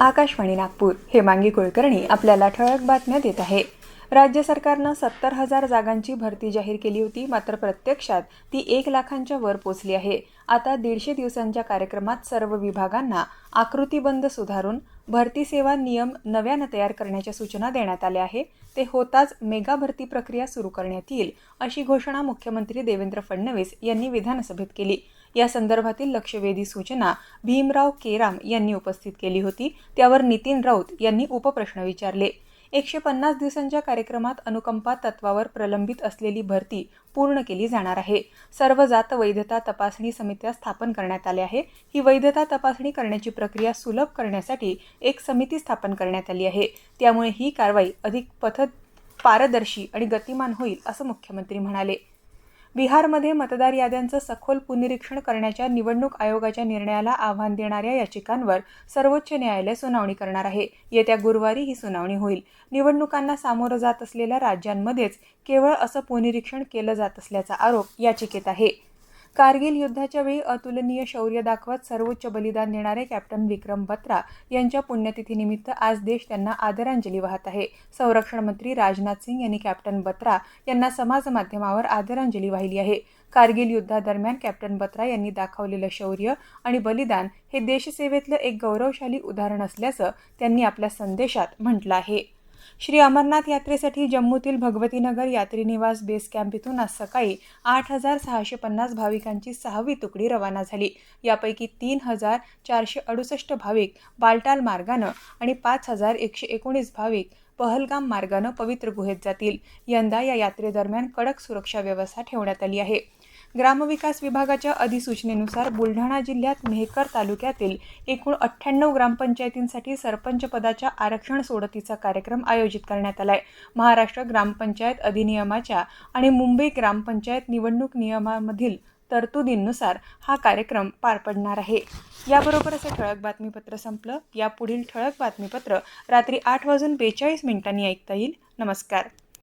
आकाशवाणी नागपूर. हेमांगी कुलकर्णी आपल्याला ठळक बातम्या देत आहे. राज्य सरकारनं सत्तर हजार जागांची भरती जाहीर केली होती मात्र प्रत्यक्षात ती एक लाखांच्या वर पोचली आहे. आता दीडशे दिवसांच्या कार्यक्रमात सर्व विभागांना आकृतीबंध सुधारून भरती सेवा नियम नव्यानं तयार करण्याच्या सूचना देण्यात आल्या आहे. ते होताच मेगा भरती प्रक्रिया सुरू करण्यात येईल अशी घोषणा मुख्यमंत्री देवेंद्र फडणवीस यांनी विधानसभेत केली. या संदर्भातील लक्षवेधी सूचना भीमराव केराम यांनी उपस्थित केली होती. त्यावर नितीन राऊत यांनी उपप्रश्न विचारले. एकशे पन्नास दिवसांच्या कार्यक्रमात अनुकंपा तत्वावर प्रलंबित असलेली भरती पूर्ण केली जाणार आहे. सर्व जात वैधता तपासणी समित्या स्थापन करण्यात आल्या आहे. ही वैधता तपासणी करण्याची प्रक्रिया सुलभ करण्यासाठी एक समिती स्थापन करण्यात आली आहे. त्यामुळे ही कारवाई अधिक पथ पारदर्शी आणि गतिमान होईल असं मुख्यमंत्री म्हणाले. बिहारमध्ये मतदार याद्यांचं सखोल पुनरीक्षण करण्याच्या निवडणूक आयोगाच्या निर्णयाला आव्हान देणाऱ्या याचिकांवर सर्वोच्च न्यायालय सुनावणी करणार आहे. येत्या गुरुवारी ही सुनावणी होईल. निवडणुकांना सामोरं जात असलेल्या राज्यांमध्येच केवळ असं पुनरीक्षण केलं जात असल्याचा आरोप याचिकेत आहे. कारगिल युद्धाच्या वेळी अतुलनीय शौर्य दाखवत सर्वोच्च बलिदान देणारे कॅप्टन विक्रम बत्रा यांच्या पुण्यतिथीनिमित्त आज देश त्यांना आदरांजली वाहत आहे. संरक्षण मंत्री राजनाथ सिंग यांनी कॅप्टन बत्रा यांना समाज माध्यमावर आदरांजली वाहिली आहे. कारगिल युद्धादरम्यान कॅप्टन बत्रा यांनी दाखवलेलं शौर्य आणि बलिदान हे देशसेवेतलं एक गौरवशाली उदाहरण असल्याचं त्यांनी आपल्या संदेशात म्हटलं आहे. श्री अमरनाथ यात्रेसाठी जम्मूतील भगवतीनगर यात्री निवास बेस कॅम्प इथून आज सकाळी आठ हजार सहाशे पन्नास भाविकांची सहावी तुकडी रवाना झाली. यापैकी तीन हजार चारशे अडुसष्ट भाविक बालटाल मार्गानं आणि पाच हजार एकशे एकोणीस भाविक पहलगाम मार्गानं पवित्र गुहेत जातील. यंदा या यात्रेदरम्यान कडक सुरक्षा व्यवस्था ठेवण्यात आली आहे. ग्रामविकास विभागाच्या अधिसूचनेनुसार बुलढाणा जिल्ह्यात मेहकर तालुक्यातील एकूण अठ्ठ्याण्णव ग्रामपंचायतींसाठी सरपंच पदाच्या आरक्षण सोडतीचा कार्यक्रम आयोजित करण्यात आलाय. महाराष्ट्र ग्रामपंचायत अधिनियमाच्या आणि मुंबई ग्रामपंचायत निवडणूक नियमामधील तरतुदींनुसार हा कार्यक्रम पार पडणार आहे. याबरोबरच हे ठळक बातमीपत्र संपलं. यापुढील ठळक बातमीपत्र रात्री आठ वाजून बेचाळीस मिनिटांनी ऐकता येईल. नमस्कार.